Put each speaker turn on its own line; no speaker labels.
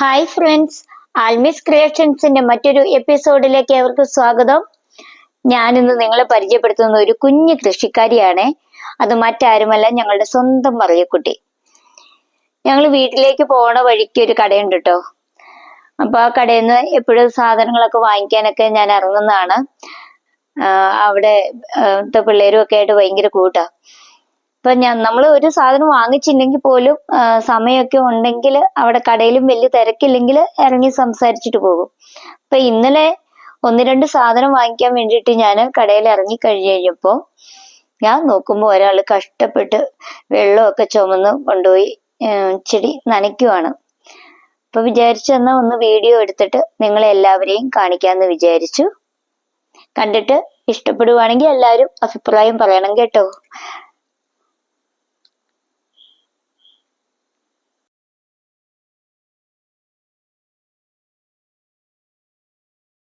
Hi friends ആൽമിസ് ക്രിയേഷൻസിന്റെ മറ്റൊരു എപ്പിസോഡിലേക്ക് അവർക്ക് സ്വാഗതം. ഞാനിന്ന് നിങ്ങളെ പരിചയപ്പെടുത്തുന്ന ഒരു കുഞ്ഞു കൃഷിക്കാരിയാണ്. അത് മറ്റാരുമല്ല ഞങ്ങളുടെ സ്വന്തം മറിയക്കുട്ടി. ഞങ്ങൾ വീട്ടിലേക്ക് പോണ വഴിക്ക് ഒരു കടയുണ്ട് കേട്ടോ അപ്പൊ ആ കടയിൽ നിന്ന് എപ്പോഴും സാധനങ്ങളൊക്കെ വാങ്ങിക്കാനൊക്കെ ഞാൻ ഇറങ്ങുന്നതാണ്. അവിടെ പിള്ളേരും ഒക്കെ ആയിട്ട് ഭയങ്കര കൂട്ടാ. ഇപ്പൊ ഞാൻ നമ്മൾ ഒരു സാധനം വാങ്ങിച്ചില്ലെങ്കിൽ പോലും സമയമൊക്കെ ഉണ്ടെങ്കിൽ അവിടെ കടയിലും വലിയ തിരക്കില്ലെങ്കിൽ ഇറങ്ങി സംസാരിച്ചിട്ട് പോകും. അപ്പൊ ഇന്നലെ ഒന്ന് രണ്ട് സാധനം വാങ്ങിക്കാൻ വേണ്ടിയിട്ട് ഞാൻ കടയിൽ ഇറങ്ങി കഴിഞ്ഞു ഞാൻ നോക്കുമ്പോൾ ഒരാൾ കഷ്ടപ്പെട്ട് വെള്ളമൊക്കെ ചുമന്ന് കൊണ്ടുപോയി ചെടി നനയ്ക്കുവാണ്. അപ്പൊ വിചാരിച്ചു എന്നാ ഒന്ന് വീഡിയോ എടുത്തിട്ട് നിങ്ങൾ എല്ലാവരെയും കാണിക്കാന്ന് വിചാരിച്ചു. കണ്ടിട്ട് ഇഷ്ടപ്പെടുവാണെങ്കിൽ എല്ലാവരും അഭിപ്രായം പറയണം കേട്ടോ.